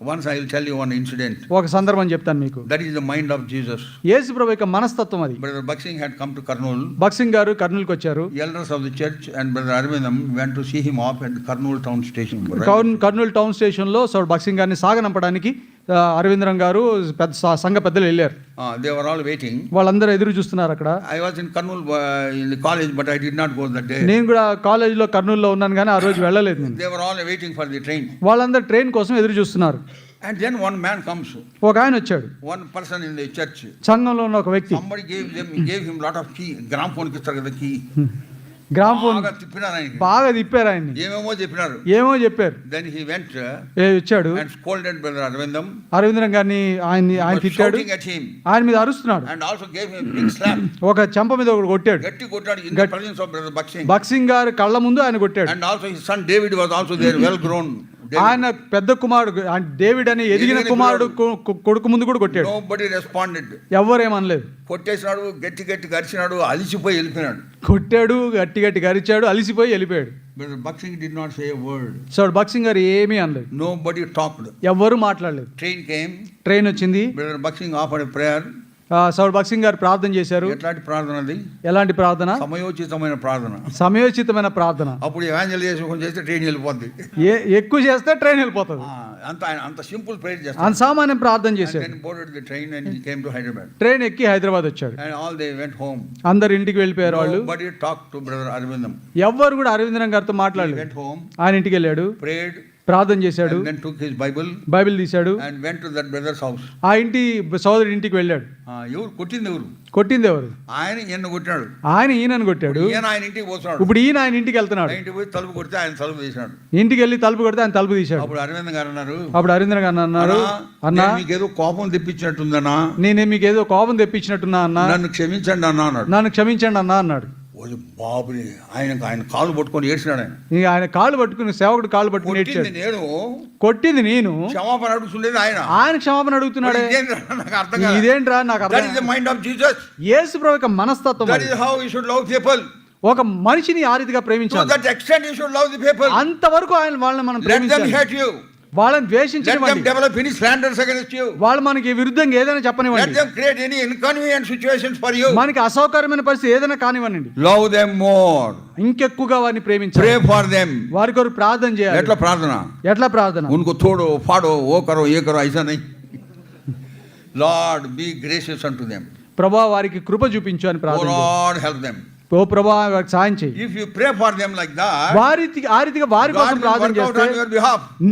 Once I will tell you one incident. ఒక సందర్భం చెప్తాను మీకు That is the mind of Jesus. యేసు ప్రభు యొక్క మనస్తత్వం అది Brother Buxing had come to Karnool. బక్సింగ్ గారు కర్నూలుకి వచ్చారు Elders of the church and Brother Arvindam went to see him off at Karnool town station. right? Kurnool Kurnool town స్టేషన్లో సో బక్సింగ్ గారిని సాగనంపడానికి అరవిందరం గారు పెద్ద సంఘ పెద్దలు వెళ్ళారు. దే దేవర్ ఆల్ వెయిటింగ్ వాళ్ళందరూ ఎదురు చూస్తున్నారు అక్కడ. I was in Kurnool in college but I did not go that day నేను కూడా కాలేజ్లో కర్నూల్లో ఉన్నాను కానీ ఆ రోజు వెళ్ళలేదు నేను. They they were all waiting for the train వాళ్ళందరూ ట్రైన్ కోసం ఎదురు చూస్తున్నారు. And then one man comes ఒక ఆయన వచ్చాడు. One person in the church సంఘంలో ఉన్న ఒక వ్యక్తి. Somebody gave them gave him lot of key gram ఫోన్కి ఇస్తారు కదా కీ గ్రామ్ ఫోన్ బాగా తిప్పినారు ఆయనకి. బాగా తిప్పారు ఆయన్ని. ఏమేమో చెప్పినారు. ఏమో చెప్పారు? దెన్ హీ వెంట్ వచ్చాడు. అండ్ స్కోల్డెడ్ బ్రదర్ అరవిందం అరవిందరం గారిని ఆయన్ని ఆయన తిట్టాడు. ఆయన మీద అరుస్తున్నాడు. And also gave him big slap ఒక చెంప మీద ఒకటి కొట్టాడు. గట్టి కొట్టాడు. In the presence of brother Bakht Singh Bakht Singh గారు కళ్ళ ముందు ఆయన కొట్టాడు. And also his son David was also there well grown ఆయన పెద్ద కుమారుడు డేవిడ్ అని ఎదిగిన కుమారుడు కొడుకు ముందు కూడా కొట్టాడు. నో బడీ రెస్పాండెడ్ ఎవ్వరేమనలేదు కొట్టేసినాడు గట్టి గట్టి గరిచినాడు అలిసిపోయి వెళ్ళిపోయినాడు. కొట్టాడు గట్టి గట్టి గరిచాడు అలిసిపోయి వెళ్ళిపోయాడు. Bakht Singh did not say word so Bakht Singh గారు ఏమీ అనలేదు. నో బడీ టాక్డ్ ఎవ్వరూ మాట్లాడలేదు. ట్రైన్ కేమ్ ట్రైన్ వచ్చింది. బక్సింగ్ ఆఫర్ ప్రేయర్ సౌడ్ బక్సింగ్ గారు ప్రార్థన చేశారు. ఎట్లాంటి ప్రార్థన అది? ఎలాంటి ప్రార్థన? సమయోచితమైన ప్రార్థన. సమయోచితమైన ప్రార్థన. అప్పుడు కొంచెం చేస్తే ట్రైన్ వెళ్ళిపోద్ది. ఏ ఎక్కువ చేస్తే ట్రైన్ వెళ్ళిపోతుంది. అంత ఆయన అంత సింపుల్ ప్రేయర్ చేస్తాడు. అంత సామాన్యం ప్రార్థన చేశారు then boarded the train and came to Hyderabad train ఎక్కి హైదరాబాద్ వచ్చాడు. And all they went home అందరు ఇంటికి వెళ్ళిపోయారు వాళ్ళు. Body talk to brother Aravindam ఎవ్వరు కూడా అరవిందరం గారితో మాట్లాడలేదు. వెంట్ హోమ్ ఆయన ఇంటికి వెళ్ళాడు. ప్రేడ్ ప్రార్థన చేశాడు. Then took his Bible Bible తీశాడు. And went to that brother's house ఆ ఇంటి సోదరుడి ఇంటికి వెళ్ళాడు. ఎవరు? కొట్టింది ఎవరు? కొట్టింది ఎవరు? ఆయన ఈయన కొట్టినాడు ఆయన ఈయనని కొట్టాడు. ఈయన ఆయన ఇంటికి పోతున్నాడు ఇప్పుడు ఈయన ఆయన ఇంటికి వెళ్తున్నాడు. ఇంటికి పోయి తలుపు కొడితే ఆయన తలుపు తీసినాడు ఇంటికి వెళ్ళి తలుపు కొడితే ఆయన తలుపు తీశాడు. అప్పుడు అరవింద్ గారు అన్నారు అప్పుడు అరవిందర్ గారు అన్నారు అన్నా "నేను మీకు ఏదో కోపం తెప్పించినట్టుందనా నేనే మీకు ఏదో కోపం తెప్పించినట్టున్నా అన్నా. నన్ను క్షమించండి అన్నా అన్నాడు. నన్ను క్షమించండి అన్నా అన్నాడు. బాబుని ఆయన ఆయన కాలు పట్టుకొని ఏడ్చినాడు ఆయన. ఇక ఆయన కాళ్ళు పట్టుకుని సేవకుడు కాళ్ళు పట్టుకుని కొట్టింది ఏడ్చాడు. నేను. కొట్టింది నేను. క్షమాపణ అడుగుతుండేది ఆయన. ఆయన క్షమాపణ అడుగుతున్నాడే. నాకు అర్థం కాదు ఇదేంట్రా? నాకు దట్ అర్థం is the mind of Jesus Yesu ప్రభు యొక్క మనస్తత్వం దట్ అది. Is how you should love people ఒక మనిషిని ఆ రీతిగా టు ప్రేమించాలి that extent you should love the people అంతవరకు ఆయన వాళ్ళని మనం లెట్ దెమ్ ప్రేమించాలి. హేట్ యూ వాళ్ళని ద్వేషించనివ్వండి. డెవలప్ వాళ్ళు మనకి విరుద్ధంగా ఏదైనా చెప్పనివ్వండి. ఎనీ సిచువేషన్స్ ఫర్ యు మనకి అసౌకర్యమైన పరిస్థితి ఏదైనా కానివ్వండి. లవ్ దెమ్ మోర్ ఇంకెక్కువగా వారిని ప్రేమించే ప్రే ఫర్ వారి కొరకు ప్రార్థన చేయాలి. ఎట్లా ప్రార్థన? ఎట్లా ప్రార్థన? ఉनको తోడు ఫాడో ఓ కరో ఏ కరో lord be gracious unto them ప్రభా వారికి కృప చూపించు అని ప్రార్థన లార్డ్ హెల్ప్ దెం ఓ ప్రభా వారికి సాయం చేయి. If you pray for them like that వారికి ఆ రీతిగా వారి కోసం ప్రార్థన చేస్తే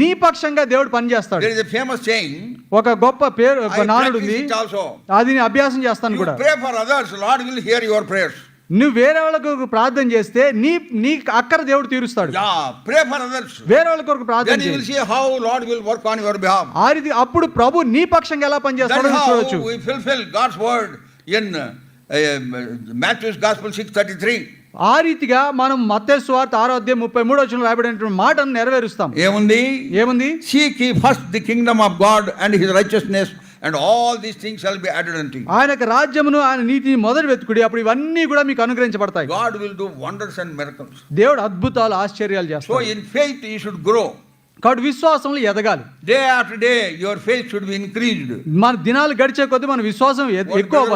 నీ పక్షంగా దేవుడు పని చేస్తాడు. There is a famous saying ఒక గొప్ప పేరు ఒక నానుడు ఉంది. అది నేను అభ్యాసం చేస్తాను కూడా. Pray for others Lord will hear your prayers నువ్వు వేరే వాళ్ళకు ప్రార్థన చేస్తే నీ నీ అక్కడ దేవుడు తీరుస్తాడు. ప్రే ఫర్ అదర్స్ వేరే వాళ్ళకు ప్రార్థన చేయి. Then how Lord will work on your behalf ఆ అప్పుడు ప్రభు నీ పక్షంగా ఎలా పని చేస్తాడో చూడొచ్చు. Word in Matthew's gospel six thirty three. ఆ రీతిగా మనం మతేశ్వార్ ఆరోగ్య ముప్పై మూడు వచ్చిన రాబడి నెరవేరుస్తాం. ఏముంది? ఏముంది? Seek he first the kingdom of God and his righteousness and all these things shall be రాజ్యమును ఆయన నీతిని మొదలు వెతుకుడి అప్పుడు ఇవన్నీ కూడా మీకు అనుగ్రహించబడతాయి. God will do wonders and miracles దేవుడు అద్భుతాలు ఆశ్చర్యాలు so in faith you should grow కాబట్టి విశ్వాసంలో ఎదగాలి. Day after day your faith should be మన దినాలు గడిచే కొద్ది మన విశ్వాసం ఎక్కువ